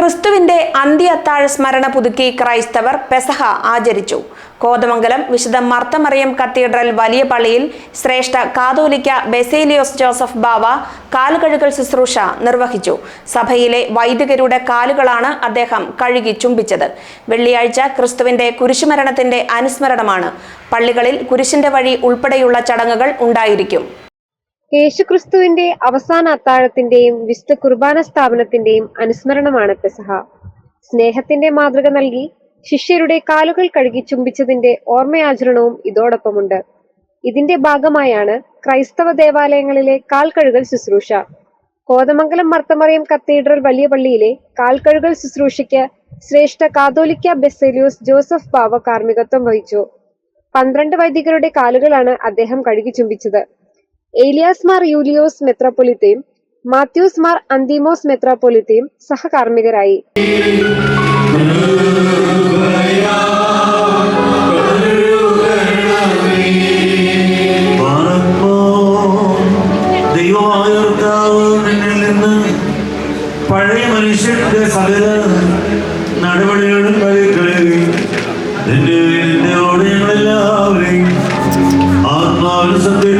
ക്രിസ്തുവിന്റെ അന്ത്യ അത്താഴ സ്മരണ പുതുക്കി ക്രൈസ്തവർ പെസഹ ആചരിച്ചു. കോതമംഗലം വിശുദ്ധ മർത്തമറിയം കത്തീഡ്രൽ വലിയ പള്ളിയിൽ ശ്രേഷ്ഠ കാതോലിക്ക ബെസേലിയോസ് ജോസഫ് ബാവ കാലുകഴുകൽ ശുശ്രൂഷ നിർവഹിച്ചു. സഭയിലെ വൈദികരുടെ കാലുകളാണ് അദ്ദേഹം കഴുകി ചുംബിച്ചത്. വെള്ളിയാഴ്ച ക്രിസ്തുവിന്റെ കുരിശുമരണത്തിന്റെ അനുസ്മരണമാണ്. പള്ളികളിൽ കുരിശിന്റെ വഴി ഉൾപ്പെടെയുള്ള ചടങ്ങുകൾ ഉണ്ടായിരിക്കും. യേശുക്രിസ്തുവിന്റെ അവസാന അത്താഴത്തിന്റെയും വിശുദ്ധ കുർബാന സ്ഥാപനത്തിന്റെയും അനുസ്മരണമാണ് പെസഹ. സ്നേഹത്തിന്റെ മാതൃക നൽകി ശിഷ്യരുടെ കാലുകൾ കഴുകി ചുംബിച്ചതിന്റെ ഓർമ്മയാചരണവും ഇതോടൊപ്പമുണ്ട്. ഇതിന്റെ ഭാഗമായാണ് ക്രൈസ്തവ ദേവാലയങ്ങളിലെ കാൽ കഴുകൽ ശുശ്രൂഷ. കോതമംഗലം മർത്തമറിയം കത്തീഡ്രൽ വലിയ പള്ളിയിലെ കാൽ കഴുകൽ ശുശ്രൂഷയ്ക്ക് ശ്രേഷ്ഠ കാതോലിക്ക ബെസേലിയോസ് ജോസഫ് ബാവ കാർമ്മികത്വം വഹിച്ചു. പന്ത്രണ്ട് വൈദികരുടെ കാലുകളാണ് അദ്ദേഹം കഴുകി ചുംബിച്ചത്. ഏലിയാസ് മാർ യൂലിയോസ് മെത്രാപ്പൊലിത്തയും മാത്യൂസ് മാർ അന്തിമോസ് മെത്രാപ്പൊലിത്തയും സഹകാർമ്മികരായി. പഴയ മനുഷ്യന്റെ സകല നടപടികളും കലിക്കളി നിന്റെ നിന്നോട് ഞങ്ങളെല്ലാവരെയും ആത്മാവിന് സത്യത്തിൽ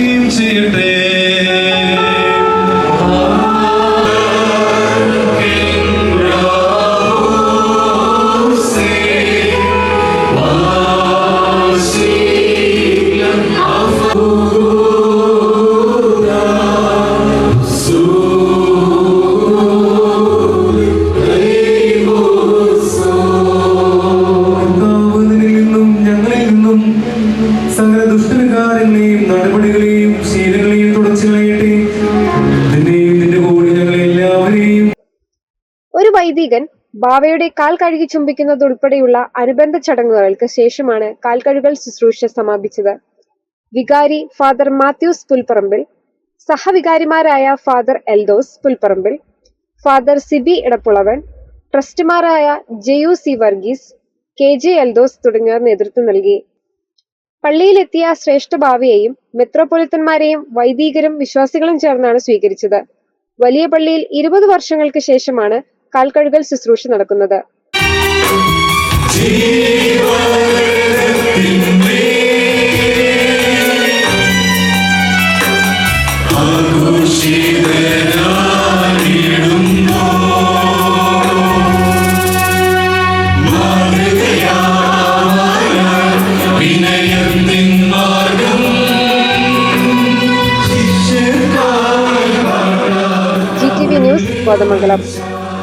ദുഷ്ടവികാരങ്ങളെയും നടപടികളെയും ശീലങ്ങളെയും തുടച്ചു നിന്റെ ഒരു വൈദികൻ ബാവയുടെ കാൽ കഴുകി ചുംബിക്കുന്നത് ഉൾപ്പെടെയുള്ള അനുബന്ധ ചടങ്ങുകൾക്ക് ശേഷമാണ് കാൽ കഴുകൽ ശുശ്രൂഷ സമാപിച്ചത്. വികാരി ഫാദർ മാത്യൂസ് പുൽപ്പറമ്പിൽ സഹവികാരിമാരായ father Eldhose Pulparambil father Sibi Edappulavan ട്രസ്റ്റിമാരായ Jeyu C Varghese K J Eldhose തുടങ്ങിയവർ നേതൃത്വം നൽകി. പള്ളിയിലെത്തിയ ശ്രേഷ്ഠ ഭാവിയെയും മെത്രോപൊളിത്തന്മാരെയും വൈദികരും വിശ്വാസികളും ചേർന്നാണ് സ്വീകരിച്ചത്. വലിയ പള്ളിയിൽ ഇരുപത് വർഷങ്ങൾക്ക് ശേഷമാണ് കാൽക്കഴുകൽ ശുശ്രൂഷ നടക്കുന്നത്. കോതമംഗലം